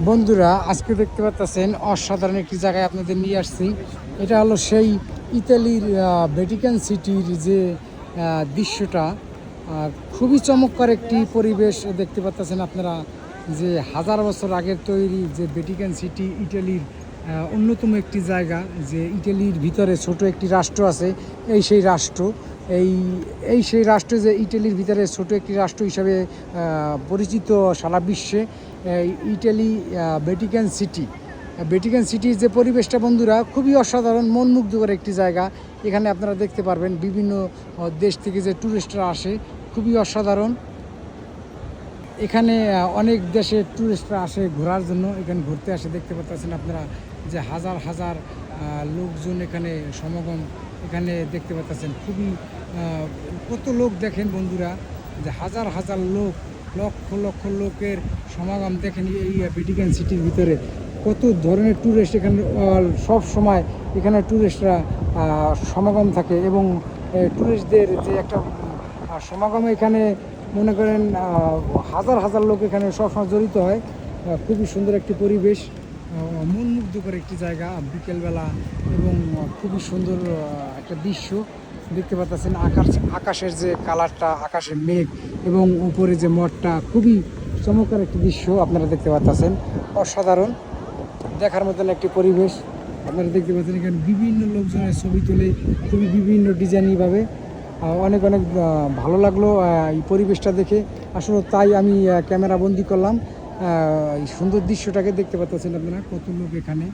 বন্ধুরা, আজকে দেখতে পাচ্ছেন অসাধারণ একটি জায়গায় আপনাদের নিয়ে আসছি। এটা হলো সেই ইতালির ভ্যাটিকান সিটির যে দৃশ্যটা। খুবই চমৎকার একটি পরিবেশ দেখতে পাচ্ছেন আপনারা, যে হাজার বছর আগের তৈরি যে ভ্যাটিকান সিটি ইটালির অন্যতম একটি জায়গা, যে ইটালির ভিতরে ছোট একটি রাষ্ট্র আছে, এই সেই রাষ্ট্র। এই এই সেই রাষ্ট্র যে ইটালির ভিতরে ছোট একটি রাষ্ট্র হিসাবে পরিচিত সারা বিশ্বে ইটালি ভ্যাটিকান সিটি ভ্যাটিকান সিটির যে পরিবেশটা বন্ধুরা, খুবই অসাধারণ, মন মুগ্ধকর একটি জায়গা। এখানে আপনারা দেখতে পারবেন বিভিন্ন দেশ থেকে যে ট্যুরিস্টরা আসে, খুবই অসাধারণ। এখানে অনেক দেশের ট্যুরিস্টরা আসে ঘোরার জন্য, এখানে ঘুরতে আসে। দেখতে পাচ্ছেন আপনারা যে হাজার হাজার লোকজন এখানে সমাগম এখানে দেখতে পাচ্ছেন, খুবই কত লোক দেখেন বন্ধুরা, যে হাজার হাজার লোক, লক্ষ লক্ষ লোকের সমাগম দেখেন এই ভ্যাটিকান সিটির ভিতরে। কত ধরনের ট্যুরিস্ট এখানে সব সময় এখানে ট্যুরিস্টরা সমাগম থাকে এবং ট্যুরিস্টদের যে একটা সমাগমে এখানে, মনে করেন হাজার হাজার লোক এখানে সবসময় জড়িত হয়। খুবই সুন্দর একটি পরিবেশ। আহ, মন মুগ্ধকর একটি জায়গা বিকেলবেলা এবং খুবই সুন্দর একটা দৃশ্য। দেখতে পাচ্ছেন আকাশ আকাশের যে কালারটা আকাশের মেঘ এবং উপরে যে মঠটা খুবই চমৎকার একটি দৃশ্য আপনারা দেখতে পাচ্ছেন অসাধারণ। দেখার মতন একটি পরিবেশ। আপনারা দেখতে পাচ্ছেন এখানে বিভিন্ন লোকজনের ছবি তুলে খুবই বিভিন্ন ডিজাইনভাবে অনেক অনেক ভালো লাগল এই পরিবেশটা দেখে। আসলে তাই আমি ক্যামেরা বন্দি করলাম। এই সুন্দর দৃশ্যটাকে দেখতে পাচ্ছেন আপনারা, কত লোক এখানে।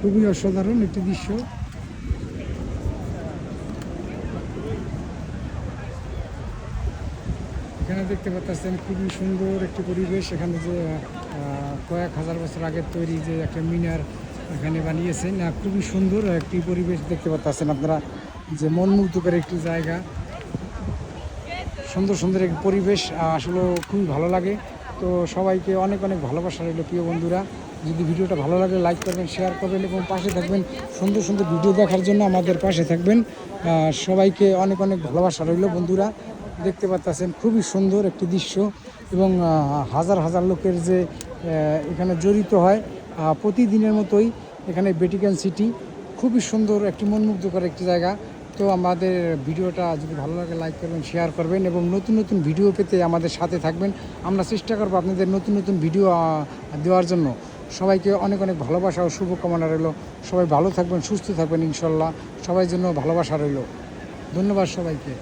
খুবই অসাধারণ একটি দৃশ্য। এখানে দেখতে পাচ্ছেন খুবই সুন্দর একটি পরিবেশ, এখানে যে কয়েক হাজার বছর আগের তৈরি যে একটা মিনার এখানে বানিয়েছেন খুবই সুন্দর একটি পরিবেশ দেখতে পাচ্ছেন আপনারা, যে মনমুগ্ধকর একটি জায়গা। সুন্দর সুন্দর একটি পরিবেশ আসলে খুবই ভালো লাগে। তো সবাইকে অনেক অনেক ভালোবাসা রইল প্রিয় বন্ধুরা। যদি ভিডিওটা ভালো লাগে, লাইক করবেন, শেয়ার করবেন এবং পাশে থাকবেন। সুন্দর সুন্দর ভিডিও দেখার জন্য আমাদের পাশে থাকবেন। সবাইকে অনেক অনেক ভালোবাসা রইল বন্ধুরা। দেখতে পাচ্ছেন খুবই সুন্দর একটি দৃশ্য এবং হাজার হাজার লোকের যে এখানে জড়িত হয় প্রতিদিনের মতোই এখানে বেটিকান সিটি খুবই সুন্দর, একটি মনমুগ্ধকর একটি জায়গা। তো আমাদের ভিডিওটা যদি ভালো লাগে লাইক করবেন শেয়ার করবেন এবং নতুন নতুন ভিডিও পেতে আমাদের সাথে থাকবেন। আমরা চেষ্টা করব আপনাদের নতুন নতুন ভিডিও দেওয়ার জন্য। সবাইকে অনেক অনেক ভালোবাসা ও শুভকামনা রইল। সবাই ভালো থাকবেন, সুস্থ থাকবেন ইনশাল্লাহ। সবাই জন্য ভালোবাসা রইল। ধন্যবাদ সবাইকে।